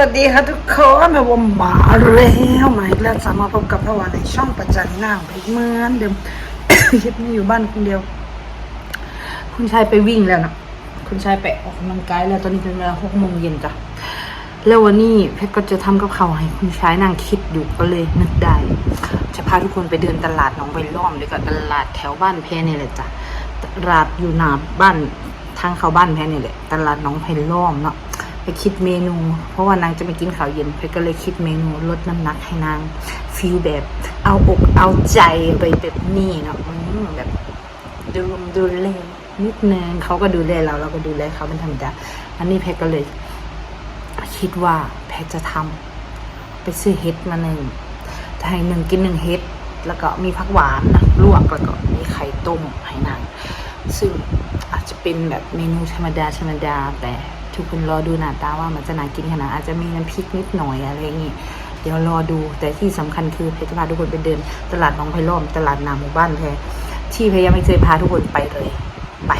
วัสดีค่ะทุกคนแบบว่ามาแล้วมาอีกแล้วสามารถพบกับพระวานในช่องประจันหน้าเหมือนเดิมคิดไม่อยู่บ้านคนเดียว คุณชายไปวิ่งแล้วนะคุณชายไปออกกำลังกายแล้วตอนนี้เป็นเวลาหกโมงเย็นจ้ะแล้ววันนี้เพชรก็จะทำกับข้าให้คุณชายนั่งคิดอยู่ก็เลยนึกได้ จะพาทุกคนไปเดินตลาดหน้องใบล้อมดีกว่าตลาดแถวบ้านแพนี่แหละจ้ะตลาดอยู่หน้าบ้านทางเข้าบ้านแพนี่แหละ ตลาดหน้องไผ่ล้อมเนาะ ไปคิดเมนู เพราะว่านางจะไปกินข้าวเย็นเพชรก็เลยคิดเมนูลดน้ำหนักให้นางฟีลแบบ เอาอกเอาใจไปแบบนี้เนาะแบบดูดูแลนิดนึงเขาก็ดูแลเราเราก็ดูแลเขาเป็นธรรมดาอันนี้เพชรก็เลย คิดว่าเพชรจะทำไปซื้อเห็ดมาหนึ่งจะให้หนึ่งกินหนึ่งเห็ดแล้วก็มีผักหวานนะลวกแล้วก็มีไข่ต้มให้นางซึ่งอาจจะเป็นแบบเมนูธรรมดาธรรมดาแต่ ทุกคนรอดูหน้าตาว่ามันจะน่ากินขนาดอาจจะมีน้ำพริกนิดหน่อยอะไรอย่างงี้เดี๋ยวรอดูแต่ที่สำคัญคือเพชรจะพาทุกคนไปเดิน ตลาดหนองไผ่ล้อมตลาดนาหมู่บ้านแท้ที่เพชรยังไม่เคยพาทุกคนไปเลยไป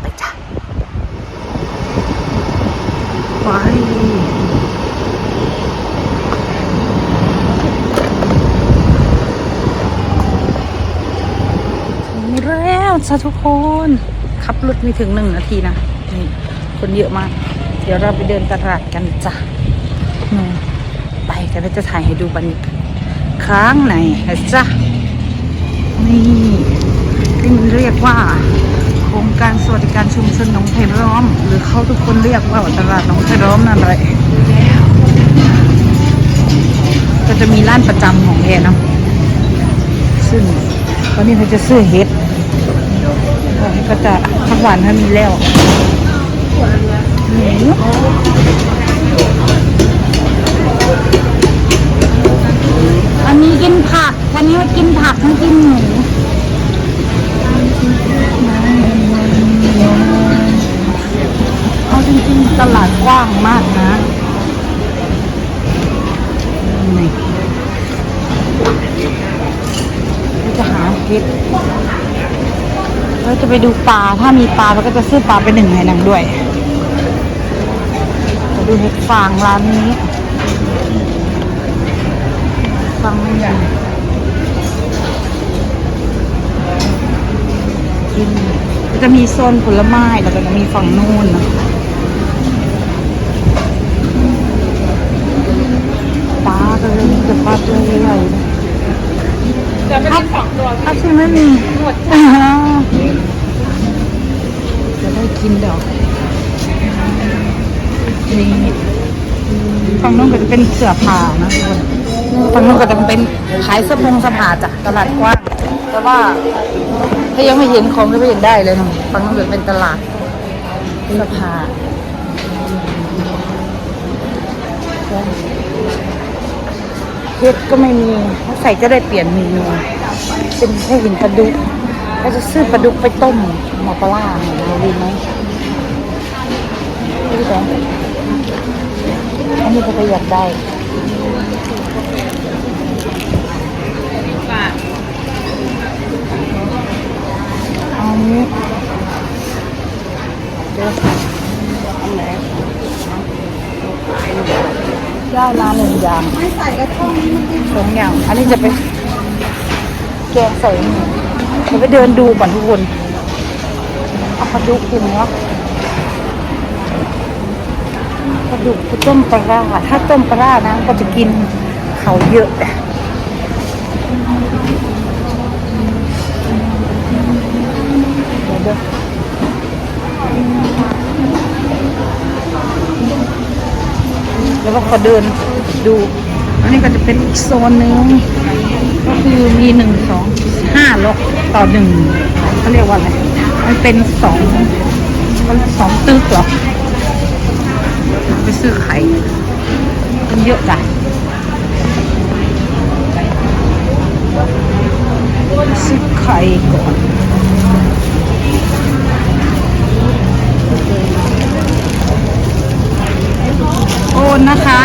ไปจ้ะไปถึงแล้วจ้ะทุกคน ขับรถไม่ถึงหนึ่งนาทีนะนี่ คนเยอะมาก เดี๋ยวเราไปเดินตลาดกันจ้ะนูไปกันแล้วจะถ่ายให้ดูบรรยากาศข้างในนะจ๊ะนี่ที่มันเรียกว่าโครงการสวัสดิการชุมชนหนองไผ่ล้อม หรือเขาทุกคนเรียกว่าตลาดหนองไผ่ล้อมนั่นแหละก็จะมีร้านประจำของแกเนาะซึ่งตอนนี้เขาจะซื้อเห็ดก็จะผักหวานถ้ามีแล้ว หมูอันนี้กินผัก วันนี้มากินผักทั้งกินหมูเอาจริงๆตลาดกว้างมากนะเราจะหาเห็ดเราจะไปดูปลา ถ้ามีปลาเราก็จะซื้อปลาไปหนึ่งให้นางด้วย ดูเห็ดฟางร้านนี้ฟางไม่ใหญ่กินก็จะมีโซนผลไม้แล้วก็จะมีฝั่งนู่นนะปลาก็เลยมีแต่ปลาตัวใหญ่ๆจะไม่ได้สองตัวอาชีพไม่มีหมดอ่าจะได้กินดอก นี่ฝั่งนู้นก็จะเป็นเสื้อผ้านะทุกคนฝั่งนู้นก็จะเป็นขายเสื้อผงเสื้อผ้าจ้ะตลาดกว้าง แต่ว่าถ้ายังไม่เห็นของก็ไม่เห็นได้เลยนะฝั่งนู้นเป็นตลาดเสื้อผ้าเฮ็ดก็ไม่มีถ้าใส่จะได้เปลี่ยนเมนูเป็นแค่ห็นปลาดุกก็จะซื้อปลาดุกไปต้มหมอปลาร้าเราดีไหม นี่ก็ประหยัดได้อันนี้เดี๋ยวอันไหนย่ามาหนึ่งอย่างไม่ใส่กระท่อมนี่มันกินสองอย่าง อันนี้จะเป็นแกงใส่หมูเดี๋ยวไปเดินดูก่อนทุกคนเอาปลาดุกกินเนาะ ปลาดุกต้มปลาถ้าต้มปลาร้านะก็จะกินเขาเยอะเดี๋ยแล้วก็ขอเดินดูอันนี้ก็จะเป็นอีกโซนหนึ่งก็คือมีหนึ่งสองห้าล็อกต่อหนึ่งเขาเรียกว่าอะไร มันเป็นสองมันสองตึกเหรอ ไปซื้อไข่มันเยอะจ้ะซื้อไข่ก่อนโอนนะคะ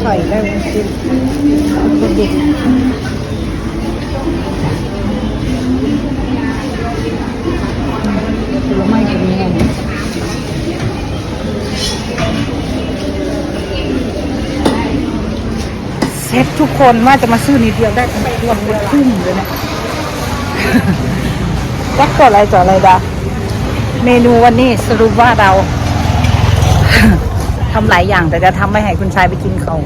ไข่ได้ไหมซื้อเด็กผลไม้ก็มีไง เช็ค ทุกคนว่าจะมาซื้อนิดเดียวได้เป็นพวงเป็นครึ่งเลยนี่ยยักต่ออะไรต่ออะไรดาเมนูวันนี้สรุปว่าเราทำหลายอย่างแต่จะทำไม่ให้คุณชายไปกินเขา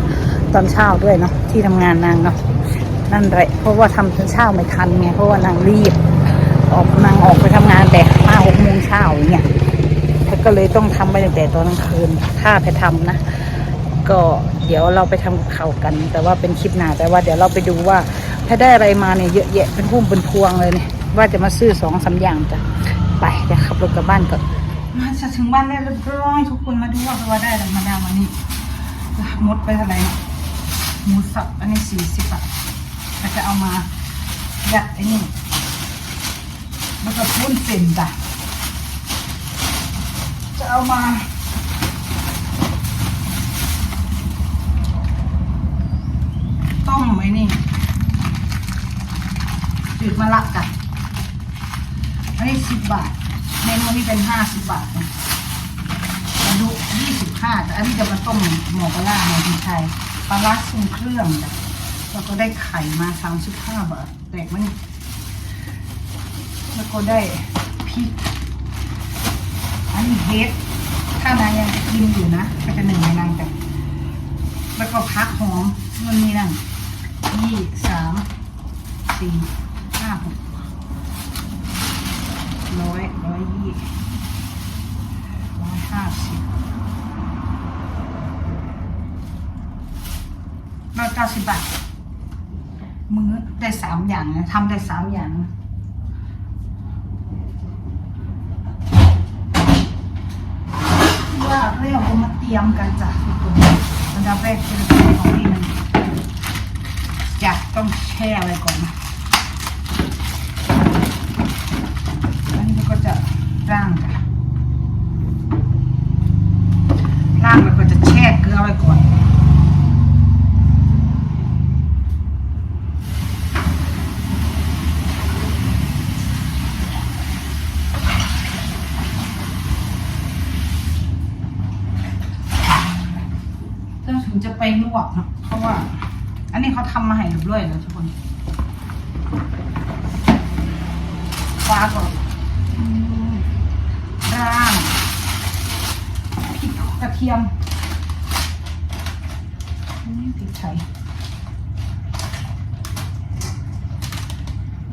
ตอนเช้าด้วยเนาะที่ทำงานนางเนาะนั่นแหละเพราะว่าทำตอนเช้าไม่ทันไงเพราะว่านางรีบ ออกนางออกไปทำงานแต่ห้าหกโมงเช้าอย่างเงี้ยก็เลยต้องทำไปตั้งแต่ตอนกลางคืนถ้าแพทย์ทำนะ ก็เดี๋ยวเราไปทำเขาวกัน แต่ว่าเป็นคลิปหน้าแต่ว่าเดี๋ยวเราไปดูว่า ถ้าได้อะไรมาเนี่ยเยอะแยะเป็นพุ่มเป็นพวงเลยเนี่ยว่าจะมาซื้อสองสามอย่างจ้ะไปเดี๋ยวขับรถกลับบ้านก่อนมาจะถึงบ้านแล้เรียบร้อยทุกคนมาดูว่าว่าได้อะไรมาด้มานี่มดไปเท่าไหร่หมูสับอันนี้สี่สิบบาทก็จะเอามายัดไอ้นี่แล้วก็ปุ้นเส้นจ้ะจะเอามา มไว้นี่จืดมะละกันอันนี้สิบบาทเมนูนี้เป็นห้าสิบบาทนะกระดูยี่สิบห้าแต่อันนี้จะมาต้มหมูปลาร้าในที่ไทยปลาร้าทรงเครื่องจ้ะแล้วก็ได้ไข่มาสามสิบห้าบาทแตกมันแล้วก็ได้พริกอันนี้เฮดถ้านายยังกินอยู่นะก็จะหนึ่งในนั้นจ้ะแล้วก็พักหอมมันมีนั่น ยี่สามสี่ห้าหกร้อยร้อยยี่ร้อยห้าสิบร้อยเก้าสิบบาทมื้อได้สามอย่างนะทำได้สามอย่างนะว่าเรียกว่ามาเตรียมกันจ้ะทุกคนอันดับแรกคือของนี่มันจ ต้องแช่ไว้ก่อนนะอันนี้ก็จะร่างจ้ะร่างแล้วก็จะแช่เกลือไว้ก่อนถ้าถึงจะไปลวกเนะเพราะว่า นนี้เขาทำมาให้เรียบร้อยแล้วทุกคนปลาก่อนร่างพริกกระเทียมพริกไทย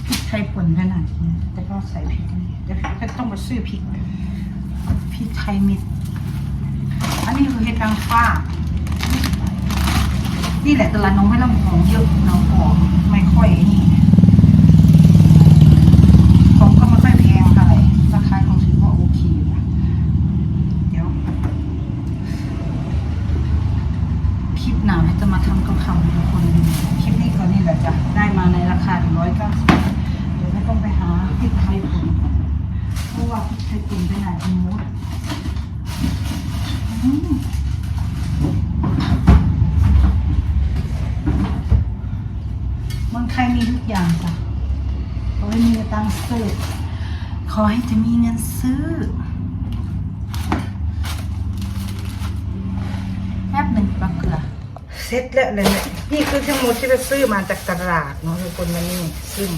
พริกไทยป่นขนาดนี้แต่ก็ใส่พริกนี่เดี๋ยวก็ต้องมาซื้อพริกพริกไทยม็ดอันนี้คือเห็ดนางฟ้า นี่แหละตลาดน้องไม่ลำของเยอะน้องของไม่ค่อยนี่ของก็ไม่ค่อยแพงเท่าไรราคาของถือว่าโอเคอยู่นะเดี๋ยวคลิปหนาให้จะมาทำกับข้าวให้ทุกคนคลิปนี้ก็นี่แหละจ้ะได้มาในราคาถึงร้อยเก้าสิบเดี๋ยวไม่ต้องไปหาพริกไทยปุ่นเพราะว่าพริกไทยปุ่นไปไหนเป็นมดอืม เมืองไทยมีทุกอย่างจ้ะขอให้มี ตังค์ซื้อ ขอให้จะมีเงินซื้อ แป๊บหนึ่งปักเกลือเสร็จแล้วเลยเนี่ยนี่คือทั้งหมดที่เราซื้อมาจากตลาดเนาะทุกคนมานี่ซึ่ง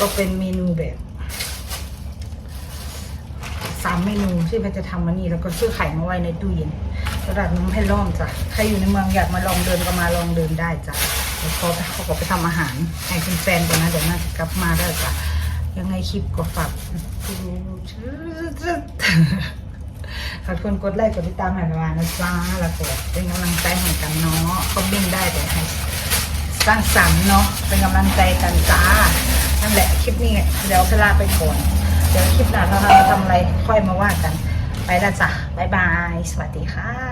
ก็เป็นเมนูแบบสามเมนูที่แพทย์จะทำมานี่แล้วก็ซื้อไข่มาไว้ในตู้เย็นตลาดน้ำให้ล้อมจ้ะใครอยู่ในเมืองอยากมาลองเดินก็มาลองเดินได้จ้ะแล้วเขาเขาก็ไปทำอาหารให้คุณแฟนกันนะเดี๋ยวน่าจะกลับมาได้จ้ะ ยังไงคลิปก็ฝากขอบคุณกดไลค์กดติดตามให้ประมาณนะจ้าแล้วก็เป็นกำลังใจให้กันเนาะคอมเมนต์ได้แต่ให้สร้างสรรค์เนาะเป็นกำลังใจกันจ้านั่นแหละคลิปนี้เดี๋ยวเวลาไปก่อนเดี๋ยวคลิปหน้าเราทำอะไรค่อยมาว่ากัน ไปล้วจ้ะบ๊ายบาย สวัสดีค่ะ